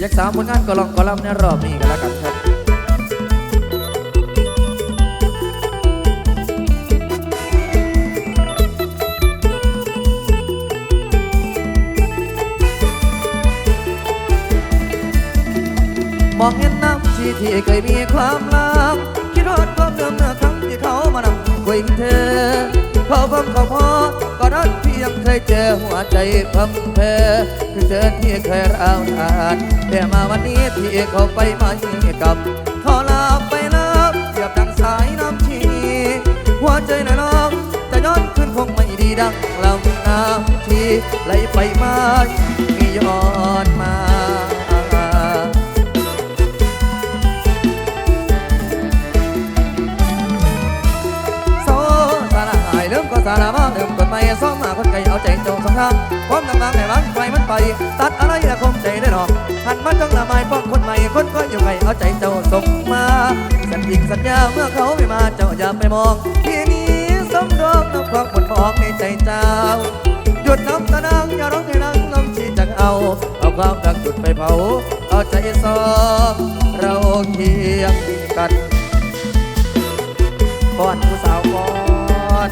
อยักษาผลงานก็ลองก็ลำในรอบนี้กันแล้วกันครับมองเห็นน้ำชีที่เคยมีความลับคิดทอดความเดิมเมื่อครั้งที่เขามานำคุยเธอเขาเพิ่มเขาพอก็รัก ยังเคยเจอหัวใจพัมเพอคือเธอที่เคยร้าวทานแต่มาวันนี้ที่เขาไปไม่กลับเขาลาไปแล้วเสียบดังสายน้ำชีหัวใจน่ะน้องจะย้อนขึ้นคงไม่ดีดังลำน้ำชีไหลไปมามีย้อนมาโซสาระหายเลิมก็สา ซ้อมมาคนไก่เอาใจโจงสงครามความดังบางในวันไฟมันไป ตัดอะไรละคมใจได้หรอกหันมาจ้องละไม้ป้องคนใหม่คนก็อยู่ไก่เอาใจเจ้าส่งมาสัญญิงสัญญาเมื่อเขาไม่มาเจ้าอย่าไปมองทีนี้สมรองน้ำความหมดมองในใจเจ้าหยุดน้ำตานังอย่าร้องให้นังน้ำชีจังเอาเอาความรักจุดไปเผาเอาใจซ้องเราเคียงกันก่อนผู้สาวก่อน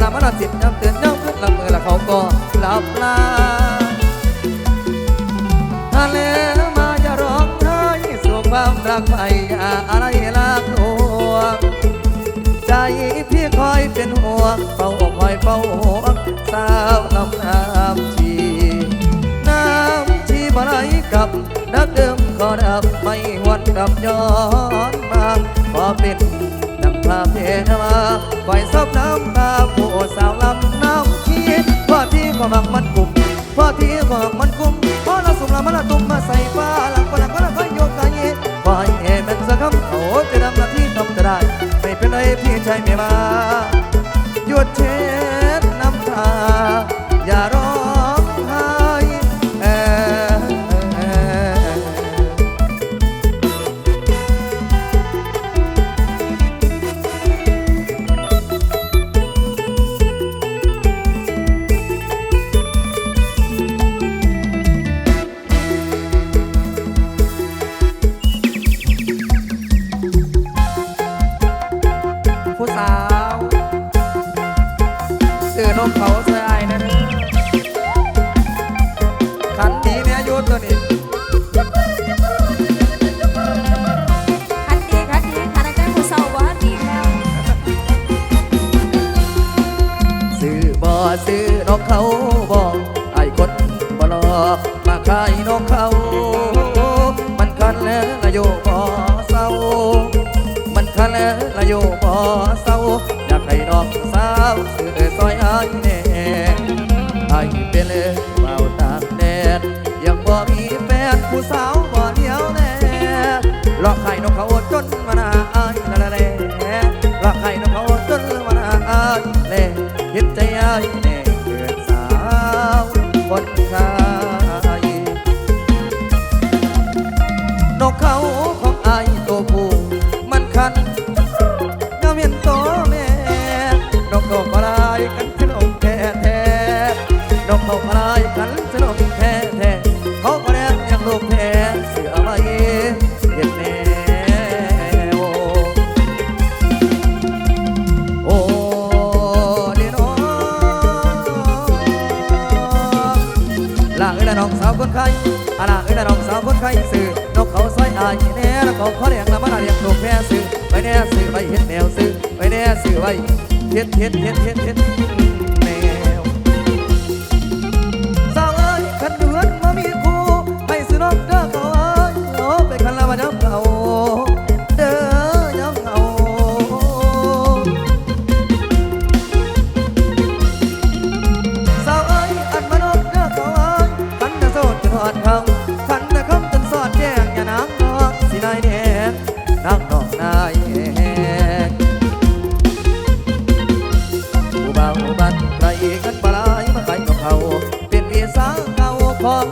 หลับขอนอนหลับปานามันสิบย้ำเตือนย้ำขึ้นลับมือละเขาก็หลับลาทะเลมาอย่าร้องไห้สู่ความรักไปอย่าอะไรลากลวงใจพี่คอยเป็นห่วงเฝ้าคอยเฝ้าห่วงสาวลำน้ำชีน้ำชีบ่ไหลกลับนักเดิมก็ดับไม่หวนกลับย้อนมาพอเป็น ดังภาพเทมาคอยซอบน้ำตาผู้สาวลำน้ำชีพ่อที่ก็มักมันกลุ่มพ่อที่ก็มักมันกลุ่มพ่อละสุ่มละมันละตุ่มมาใส่ฟ้าหลังก็หลังก็หลังก็โยกกันเย่ปล่อยให้มันสักคำโอ้จะดำละที่ต้องจะได้ ไม่เป็นไรพี่ชายไม่มาหยุดเช็ หลอกให้ ไข้อาณาเอ้ยละน้องสาวคนไข้ซื้อนกเขาซอยอายแน่แล้วเขาขอเลี้ยงละมาเลี้ยงลูกแม่ซื้อไปแน่ซื้อไปเฮ็ดแนวซื้อไปแน่ซื้อไปเฮ็ดเฮ็ดเฮ็ดเฮ็ดเฮ็ด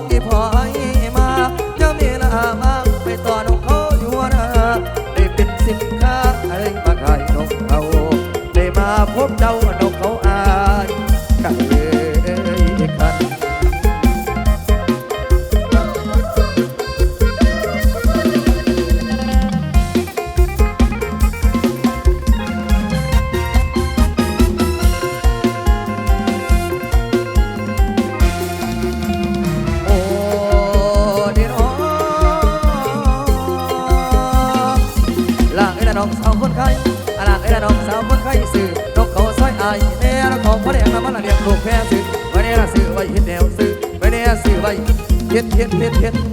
ที่พอให้มาเจ้ามีลามากไปต่อนกเขาอยู่หัวหน้าได้เป็นสินค้าให้มาขายนกเขาได้มาพบเจ้า อายแน่เราของพ่อแดงน้ำมันละเรียกลูกแพ้ซื้อไว้เน่ละซื้อไว้เห็ดแนวซื้อไว้เน่ซื้อไว้เห็ดเห็ดเห็ดเห็ด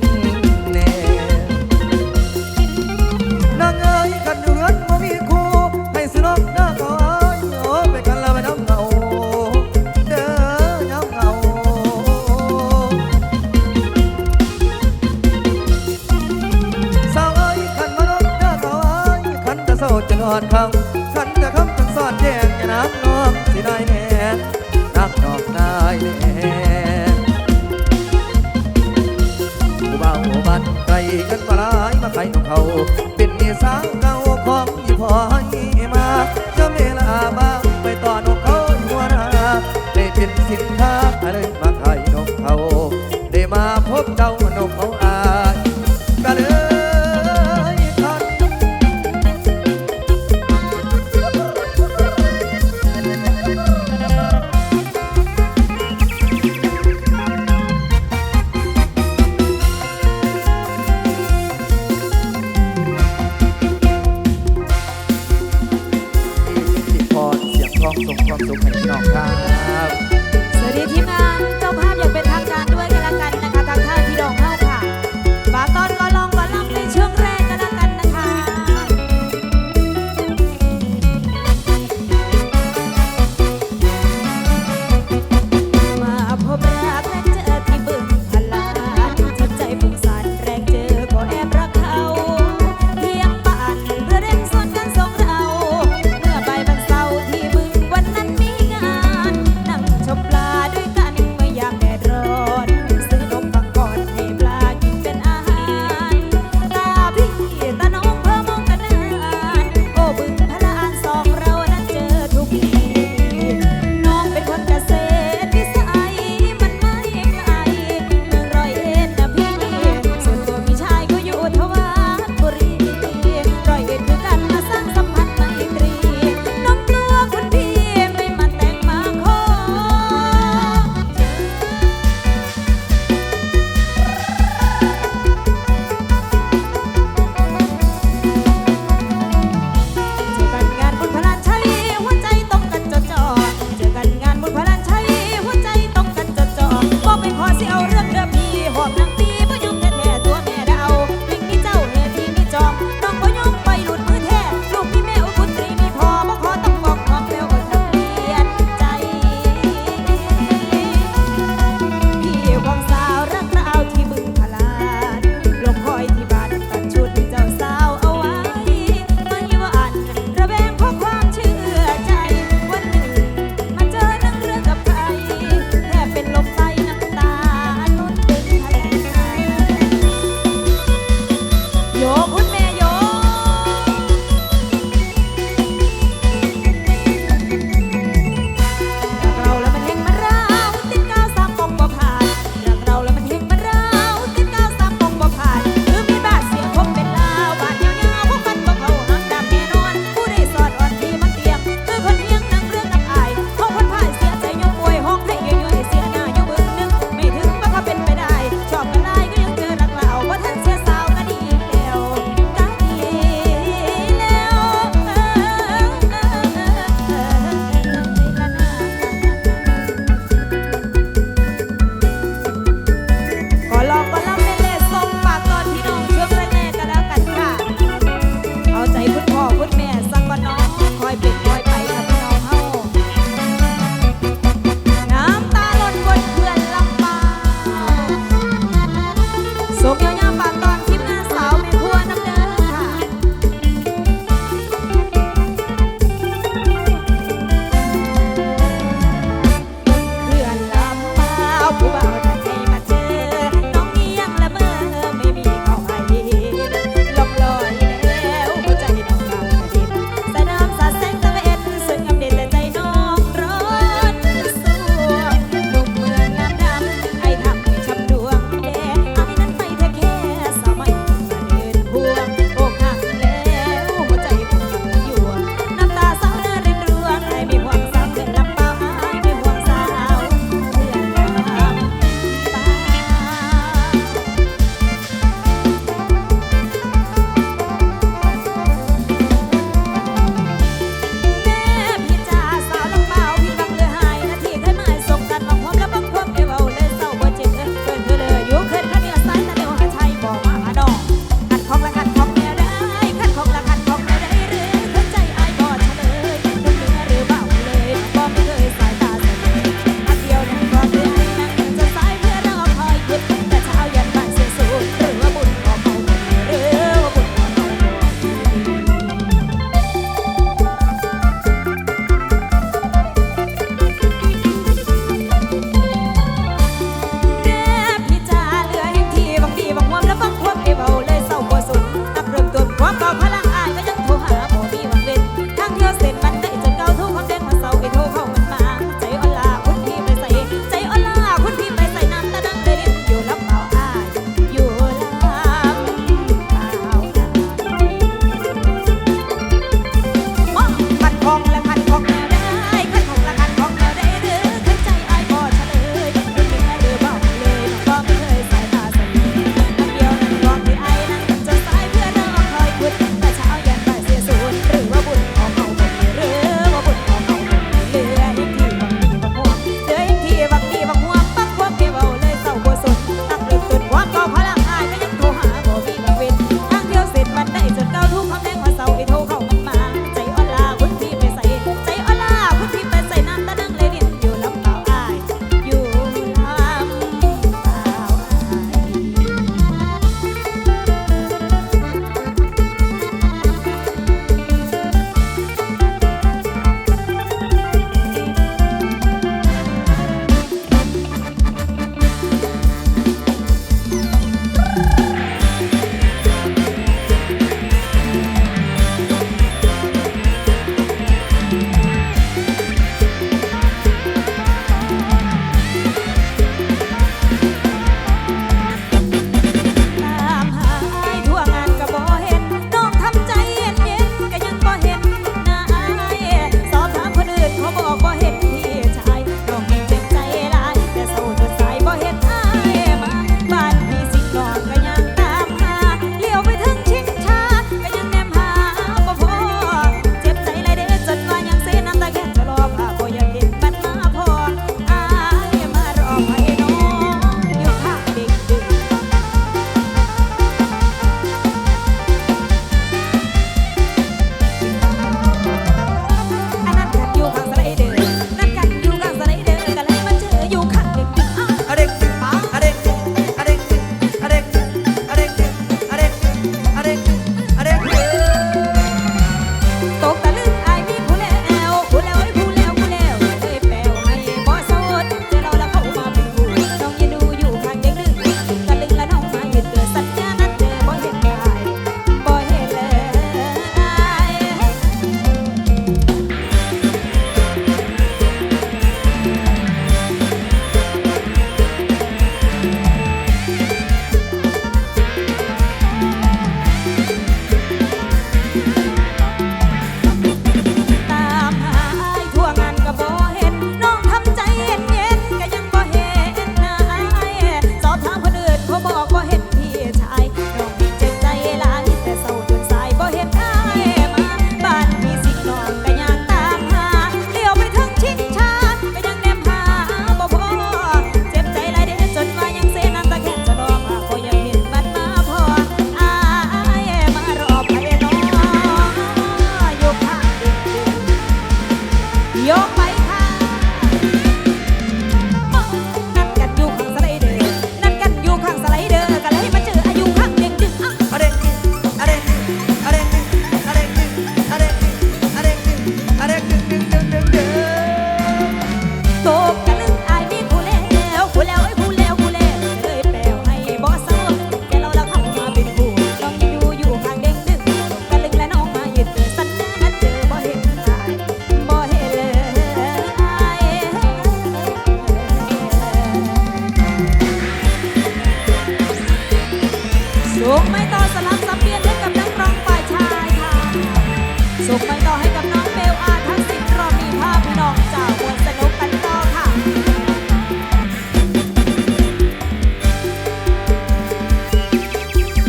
เขา เป็นเมีสางเก่าของยี่พอยี่มา จะเมลาบ้างไปต่อนกเขาหัวหน้าได้เป็นสิน พี่น้องครับ สวัสดีทีมงานเจ้าภาพอย่างเป็นทางการด้วยค่ะ